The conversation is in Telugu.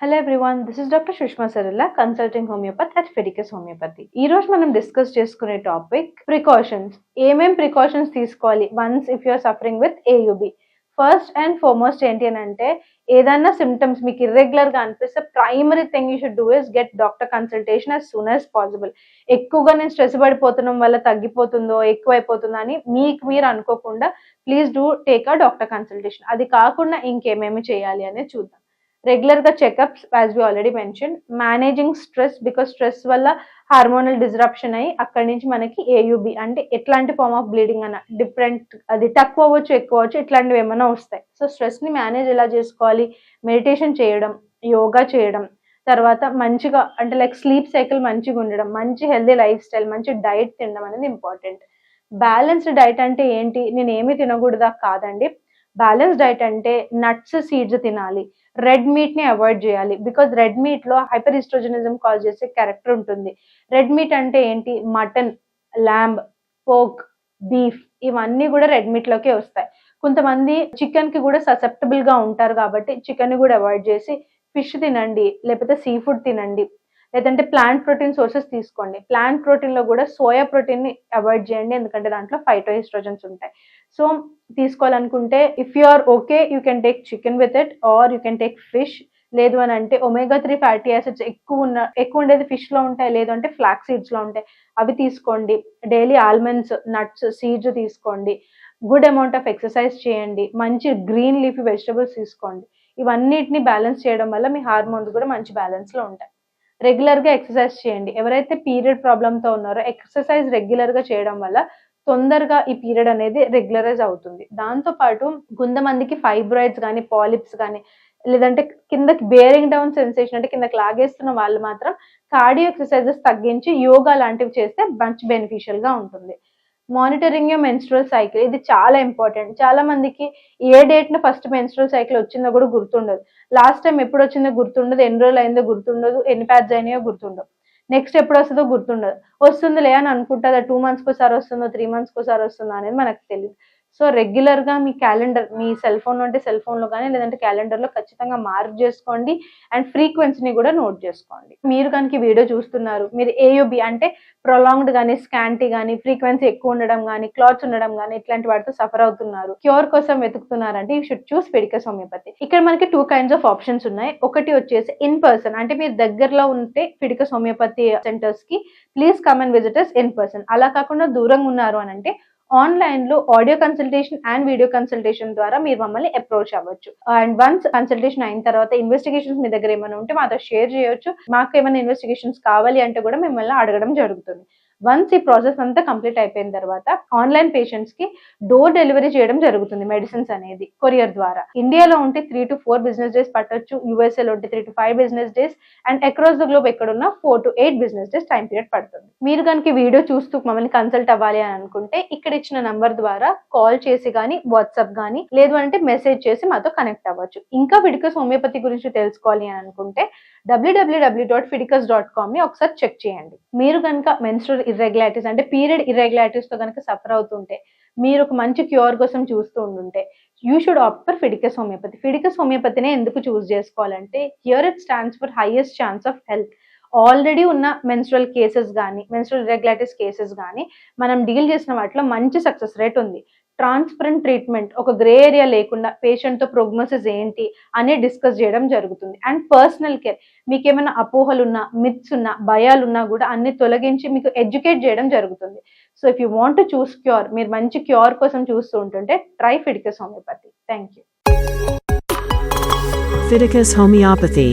Hello everyone this is doctor Sushma Saralla consulting homeopathy at Fedicus homeopathy ఈ రోజు మనం డిస్కస్ చేసుకునే టాపిక్ ప్రికాషన్స్ ఏమేం ప్రికాషన్స్ తీసుకోవాలి once if you're suffering with AUB first and foremost ఏంటి అని అంటే ఏదైనా సిమ్టమ్స్ మీకు ఇర్రెగ్యులర్గా అనిపిస్తే primary thing you should do is get doctor consultation as soon as possible ఎక్కువగా నేను స్ట్రెస్ పడిపోతున్నాం వల్ల తగ్గిపోతుందో ఎక్కువైపోతుందో అని మీకు మీరు అనుకోకుండా please do take a doctor consultation అది కాకుండా ఇంకేమేమి చేయాలి అనేది చూద్దాం. రెగ్యులర్గా checkups as we already mention managing stress because stress వల్ల హార్మోనల్ డిస్రప్షన్ అయ్యి అక్కడి నుంచి మనకి ఏయుబి అంటే ఎట్లాంటి ఫార్మ్ ఆఫ్ బ్లీడింగ్ అన్న డిఫరెంట్ అది తక్కువ అవ్వచ్చు ఎక్కువ అవ్వచ్చు ఇట్లాంటివి ఏమైనా వస్తాయి. సో స్ట్రెస్ని మేనేజ్ ఎలా చేసుకోవాలి? మెడిటేషన్ చేయడం యోగా చేయడం తర్వాత మంచిగా అంటే లైక్ స్లీప్ సైకిల్ మంచిగా ఉండడం మంచి హెల్దీ లైఫ్ స్టైల్ మంచి డైట్ తినడం అనేది ఇంపార్టెంట్ బ్యాలెన్స్డ్ డైట్ అంటే ఏంటి? నేను ఏమి తినకూడదా? కాదండి. బ్యాలెన్స్ డైట్ అంటే నట్స్ సీడ్స్ తినాలి. రెడ్ మీట్ని అవాయిడ్ చేయాలి. బికాజ్ రెడ్ మీట్లో హైపర్ ఇస్ట్రోజనిజం కాజ్ చేసే క్యారెక్టర్ ఉంటుంది. రెడ్ మీట్ అంటే ఏంటి? మటన్ ల్యాంబ్ పోక్ బీఫ్ ఇవన్నీ కూడా రెడ్ మీట్ లోకే వస్తాయి. కొంతమంది చికెన్కి కూడా ససెప్టబుల్గా ఉంటారు కాబట్టి చికెన్ని కూడా అవాయిడ్ చేసి ఫిష్ తినండి లేకపోతే సీ ఫుడ్ తినండి. లేదంటే ప్లాంట్ ప్రోటీన్ సోర్సెస్ తీసుకోండి. ప్లాంట్ ప్రోటీన్లో కూడా సోయా ప్రోటీన్ని అవాయిడ్ చేయండి. ఎందుకంటే దాంట్లో ఫైటో హిస్ట్రోజన్స్ ఉంటాయి. సో తీసుకోవాలనుకుంటే if you are okay you can take chicken with it or you can take fish లేదు అని అంటే ఒమేగా త్రీ ఫ్యాటీ యాసిడ్స్ ఎక్కువ ఉన్న ఎక్కువ ఉండేది ఫిష్లో ఉంటాయి. లేదు అంటే ఫ్లాక్ సీడ్స్లో ఉంటాయి. అవి తీసుకోండి. డైలీ ఆల్మండ్స్ నట్స్ సీడ్స్ తీసుకోండి. గుడ్ అమౌంట్ ఆఫ్ ఎక్సర్సైజ్ చేయండి. మంచి గ్రీన్ లీఫీ వెజిటబుల్స్ తీసుకోండి. ఇవన్నిటిని బ్యాలెన్స్ చేయడం వల్ల మీ హార్మోన్స్ కూడా మంచి బ్యాలెన్స్లో ఉంటాయి. రెగ్యులర్గా ఎక్సర్సైజ్ చేయండి. ఎవరైతే పీరియడ్ ప్రాబ్లమ్తో ఉన్నారో ఎక్సర్సైజ్ రెగ్యులర్గా చేయడం వల్ల తొందరగా ఈ పీరియడ్ అనేది రెగ్యులరైజ్ అవుతుంది. దాంతో పాటు కొంతమందికి ఫైబ్రాయిడ్స్ కానీ పాలిప్స్ కానీ లేదంటే కిందకి బేరింగ్ డౌన్ సెన్సేషన్ అంటే కిందకి లాగేస్తున్న వాళ్ళు మాత్రం కార్డియో ఎక్సర్సైజెస్ తగ్గించి యోగా లాంటివి చేస్తే మంచి బెనిఫిషియల్గా ఉంటుంది. మానిటరింగ్ యూర్ మెన్స్ట్రల్ సైకిల్ ఇది చాలా ఇంపార్టెంట్ చాలా మందికి ఏ డేట్న ఫస్ట్ మెన్స్ట్రల్ సైకిల్ వచ్చిందో కూడా గుర్తుండదు. లాస్ట్ టైం ఎప్పుడు వచ్చిందో గుర్తుండదు. ఎన్ని రోజులు అయిందో గుర్తుండదు. ఎన్ని ప్యాడ్స్ అయినాయో గుర్తుండదు. నెక్స్ట్ ఎప్పుడు వస్తుందో గుర్తుండదు. వస్తుందిలే అని అనుకుంటుందా టూ మంత్స్కి ఒకసారి వస్తుందో త్రీ మంత్స్కి ఒకసారి వస్తుందో అనేది మనకు తెలియదు సో రెగ్యులర్గా మీ క్యాలెండర్ మీ సెల్ ఫోన్ ఉంటే సెల్ ఫోన్లో కానీ లేదంటే క్యాలెండర్లో ఖచ్చితంగా మార్క్ చేసుకోండి అండ్ ఫ్రీక్వెన్సీని కూడా నోట్ చేసుకోండి. మీరు కనుక వీడియో చూస్తున్నారు మీరు ఏయుబి అంటే ప్రొలాంగ్డ్ కానీ స్కాంటీ కానీ ఫ్రీక్వెన్సీ ఎక్కువ ఉండడం కానీ క్లాత్స్ ఉండడం కానీ ఇట్లాంటి వాటితో సఫర్ అవుతున్నారు. క్యూర్ కోసం వెతుకుతున్నారంటే you should choose Pedicus homeopathy ఇక్కడ మనకి టూ కైండ్స్ ఆఫ్ ఆప్షన్స్ ఉన్నాయి. ఒకటి వచ్చేసి ఇన్ పర్సన్ అంటే మీరు దగ్గరలో ఉంటే Fidicus homeopathy సెంటర్స్కి please come and visitors in person అలా కాకుండా దూరంగా ఉన్నారు అని అంటే ఆన్లైన్లో audio consultation and video consultation ద్వారా మీరు మమ్మల్ని అప్రోచ్ అవ్వచ్చు. అండ్ వన్స్ కన్సల్టేషన్ అయిన తర్వాత ఇన్వెస్టిగేషన్స్ మీ దగ్గర ఏమైనా ఉంటే మాతో షేర్ చేయొచ్చు. మాకు ఏమైనా ఇన్వెస్టిగేషన్స్ కావాలి అంటే కూడా మిమ్మల్ని అడగడం జరుగుతుంది. వన్స్ ఈ ప్రాసెస్ అంతా కంప్లీట్ అయిపోయిన తర్వాత ఆన్లైన్ పేషెంట్స్కి డోర్ డెలివరీ చేయడం జరుగుతుంది మెడిసిన్స్ అనేది కొరియర్ ద్వారా. ఇండియాలో ఉంటే three to four business days పట్టొచ్చు యూఎస్ఏ లో ఉంటే three to five business days and across the globe ఎక్కడున్నా four to eight business days time period పడుతుంది. మీరు కనుక వీడియో చూస్తూ మమ్మల్ని కన్సల్ట్ అవ్వాలి అని అనుకుంటే ఇక్కడ ఇచ్చిన నంబర్ ద్వారా కాల్ చేసి కానీ వాట్సాప్ కానీ లేదు అంటే మెసేజ్ చేసి మాతో కనెక్ట్ అవ్వచ్చు. ఇంకా విడికస్ హోమియోపతి గురించి తెలుసుకోవాలి అని అనుకుంటే W W W dot Fiticus dot కామ్ని ఒకసారి చెక్ చేయండి. మీరు కనుక మెన్స్ట్రల్ ఇర్రెగ్యులారిటీస్ అంటే పీరియడ్ ఇర్రెగ్యులారిటీస్తో కనుక సఫర్ అవుతుంటే మీరు ఒక మంచి క్యూర్ కోసం చూస్తూ ఉండుంటే you should opt for Fiticus homeopathy Fiticus హోమియోపతినే ఎందుకు చూస్ చేసుకోవాలంటే here it stands for highest chance of health already ఉన్న మెన్స్ట్రల్ కేసెస్ కానీ మెన్స్ట్రల్ ఇర్రెగ్యులారిటీస్ కేసెస్ కానీ మనం డీల్ చేసిన వాటిలో మంచి సక్సెస్ రేట్ ఉంది. ట్రాన్స్పరెంట్ ట్రీట్మెంట్ ఒక గ్రే ఏరియా లేకుండా పేషెంట్తో ప్రోగ్నోసిస్ ఏంటి అని డిస్కస్ చేయడం జరుగుతుంది. అండ్ పర్సనల్ కేర్ మీకు ఏమైనా అపోహలు ఉన్నా మిత్స్ ఉన్నా భయాలు ఉన్నా కూడా అన్ని తొలగించి మీకు ఎడ్యుకేట్ చేయడం జరుగుతుంది. So if you want to choose cure మీరు మంచి క్యూర్ కోసం చూస్తూ ఉంటుంటే try Fiticus homeopathy thank you Fiticus Homeopathy